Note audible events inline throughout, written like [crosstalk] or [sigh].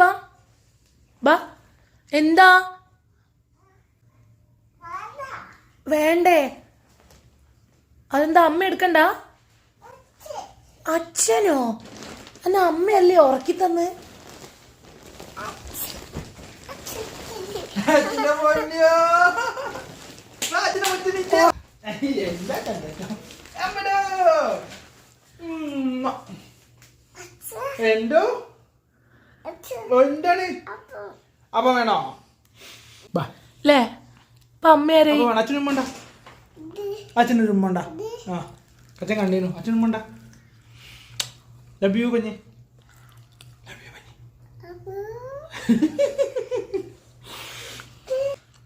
വാ വാ എന്താ? വേണ്ടേ. അതെന്താ അമ്മ എടുക്കണ്ട? അച്ഛനോ? എന്നാ അമ്മയല്ലേ ഉറക്കി തന്ന് എന്തോ കണ്ടോ? അമ്മടോ. ഉമ്മ. എന്തോ എന്താണ്? അപ്പൊ വേണോ? ബാ. അല്ലേ അപ്പൊ അമ്മയാരേ അച്ഛനും വേണ്ട അച്ഛനൊരു ഉമ്മണ്ട ആ അച്ഛൻ കണ്ടീനു. അച്ഛൻ ഉമ്മണ്ട ലവ് യു കുഞ്ഞ്. ലവ് യു കുഞ്ഞ്.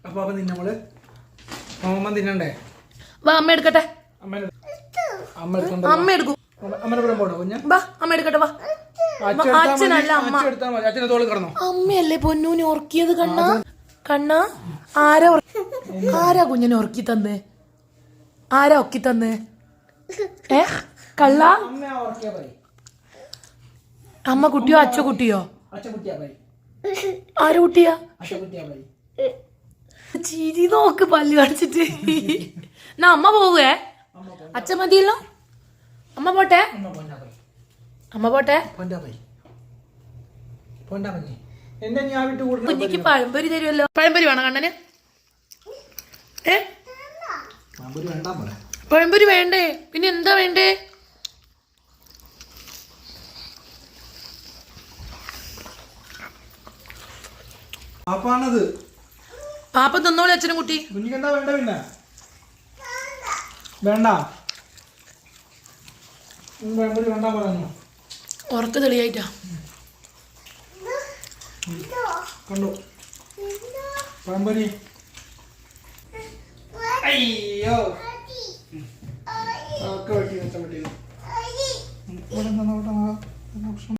അപ്പൊ അപ്പൊ നമ്മൾ അമ്മ തിന്നണ്ടേ? വാ അമ്മ എടുക്കട്ടെ. അമ്മേനെ അമ്മ എടുക്കണ്ട അമ്മ എടുക്കും. അമ്മനെ കൂടെ പോണോ കുഞ്ഞ. വാ അമ്മ എടുക്കട്ടെ വാ. അച്ഛനല്ല അമ്മ. അമ്മയല്ലേ പൊന്നൂനെ ഉറക്കിയത് കണ്ണ? കണ്ണ? ആരാ ആരാ കുഞ്ഞിനെ ഉറക്കി തന്ന്? ആരാ ഒക്കി തന്ന്? ഏ? കള്ള? അമ്മ കുട്ടിയോ അച്ഛ കുട്ടിയോ? ആര് കുട്ടിയാ? ചിരി നോക്ക് പല്ല് കടിച്ചിട്ട്. [laughs] എന്നാ അമ്മ പോവേ? അച്ഛൻ മതിയല്ലോ? അമ്മ പോട്ടെ? അമ്മ പോട്ടെ. കുഞ്ഞിക്ക് പഴംപൊരി തരുമല്ലോ. പഴംപൊരി വേണം കണ്ണന്? ഏ? പഴംപൊരി വേണ്ടേ പിന്നെ എന്താ വേണ്ടേ? പാപ്പാണത്. പാപ്പ തന്നോളി അച്ഛനും കുട്ടി. കുഞ്ഞിക്ക് എന്താ വേണ്ട പിന്നെ? വേണ്ട. പഴംപൊരി വേണ്ട വേണ്ടാ പറഞ്ഞു ഉറക്ക തെളിയായിട്ടാ. കണ്ടു? പഴംപൊരി അയ്യോ. ഒക്കെ വെട്ടി വെച്ച വെട്ടി.